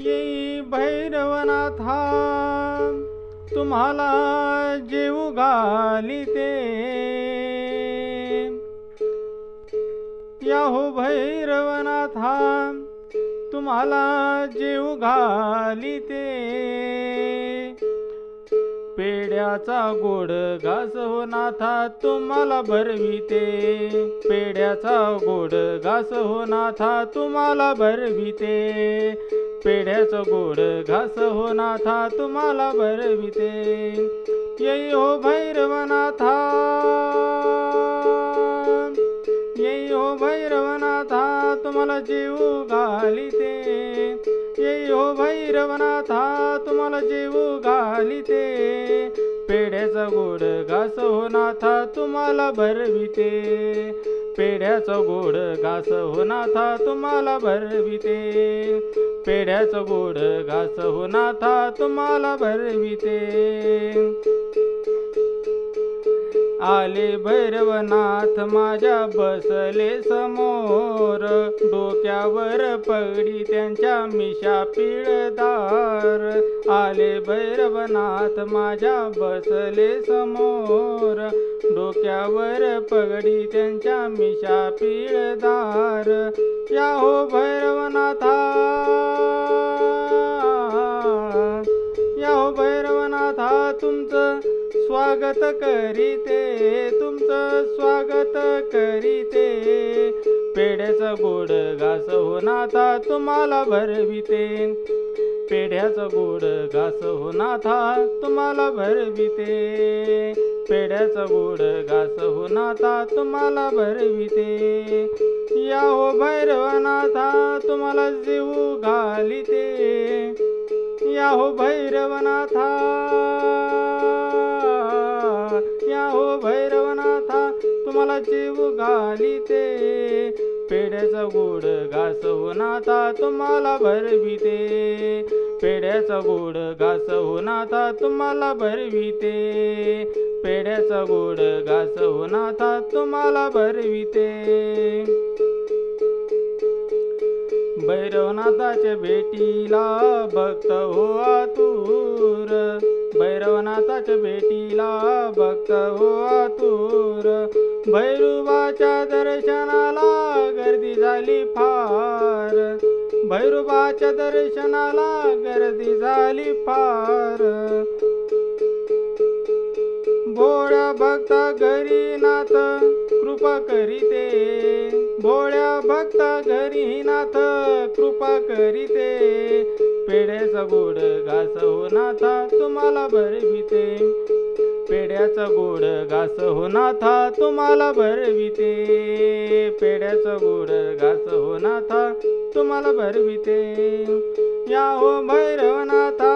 की भैरवनाथा तुम्हाला जीव घालिते. या हो भैरवनाथा तुम्हाला जीव घालिते. पेड्याचा गोड घास हो नाथा तुम्हाला भरविते. पेड्याचा गोड घास हो नाथा तुम्हाला भरविते. पेढ्याचं गोड घास हो नाथा तुम्हाला भरविते. येई हो भैरवनाथा. येई हो भैरवनाथा तुम्हाला जीव घालिते. येई हो भैरवनाथा तुम्हाला जीव घालिते. पेढ्याचा गोड घास हो नाथा तुम्हाला भरविते. पेढ्याचा गोड घास हो नाथा तुम्हाला भरविते. पेढ्याचा गोड घास हो नाथा तुम्हाला भरविते. आले भैरवनाथ माझ्या बसले समोर. डोक्यावर पगडी त्यांच्या मिशा पिळदार. आले भैरवनाथ माझ्या बसले समोर. डोक्यावर पगडी त्यांच्या मिशा पिळदार. या हो भैरवनाथा या हो भैरवनाथा स्वागत करीते तुमचं स्वागत करीते. पेढ्याचं गोड घास हो नाथा तुम्हाला भरविते. पेढ्याचं गोड घास हो नाथा तुम्हाला भरविते. पेढ्याचं गोड घास हो नाथा तुम्हाला भरविते. या हो भैरवनाथा तुम्हाला जीव घालिते. या हो भैरवनाथा. जीव घालिते पेढ्याचा गोड घास हो तुम्हाला भरविते. पेढ्याचा गोड घास हो तुम्हाला भरविते. पेढ्याचा गोड घास हो तुम्हाला भरविते. भैरवनाथाच्या भेटीला भक्त हो आतुर. भैरवनाथाच्या भेटीला भक्त हो आतुर. भैरुबाच्या दर्शनाला गर्दी झाली फार. भैरुबाच्या दर्शनाला गर्दी झाली फार. भोळ्या भक्त घरी नाथ कृपा करीते. भोळ्या भक्त घरी नाथ कृपा करीते. पेढ्याचा गोड घास हो नाथा तुम्हाला भरविते. पेड्याचा गोड घास हो नाथा तुम्हाला भरविते. पेड्याचा गोड घास हो नाथा तुम्हाला भरविते. या हो भैरवनाथा.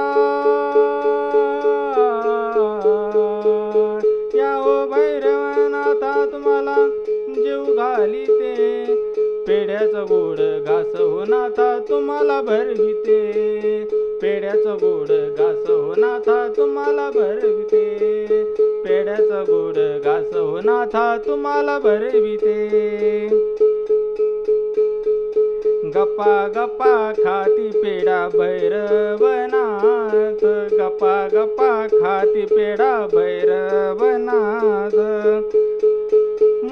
या हो भैरवनाथा तुम्हाला जीव घालिते. पेड्याचा गोड घास हो नाथा तुम्हाला भरविते. पेड्याचं गोड घास हो नाथा तुम्हाला भरविते. पेड्याचं गोड घास हो नाथा तुम्हाला भरविते. गप्पा गप्पा खाती पेडा भैरवनाथ. गप्पा गप्पा खाती पेडा भैरवनाथ.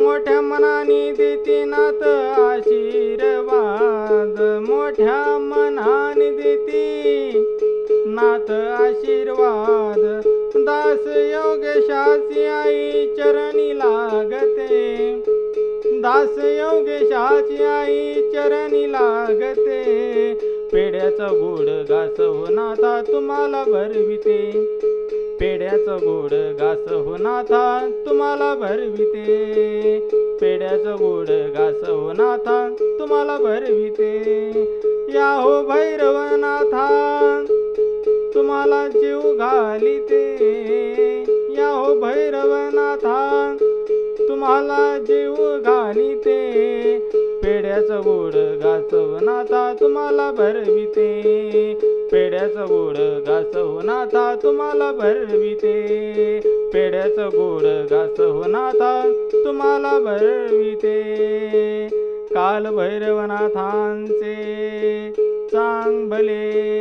मोठ्या मनाने देते नात आशीर्वाद. मोठ्या आशीर्वाद. दास योगेशाची आई चरणी लागते. दास योगेशाची आई चरणी लागते. पेड्याचा गोड घास हो नाथा तुम्हाला भरविते. पेड्याचा गोड घास हो नाथा तुम्हाला भरविते. पेड्याचा गोड घास हो नाथा तुम्हाला भरविते. या हो भैरवनाथा. तुम्हाला जीव घालिते. या हो भैरवनाथा तुम्हाला जीव घालिते. पेड्याचं गोड गाचवनाथा तुम्हाला भरविते. पेड्याचं गोड घास तुम्हाला भरविते. पेड्याचं गोड घास तुम्हाला भरविते. काल भैरवनाथांचे चांगले भले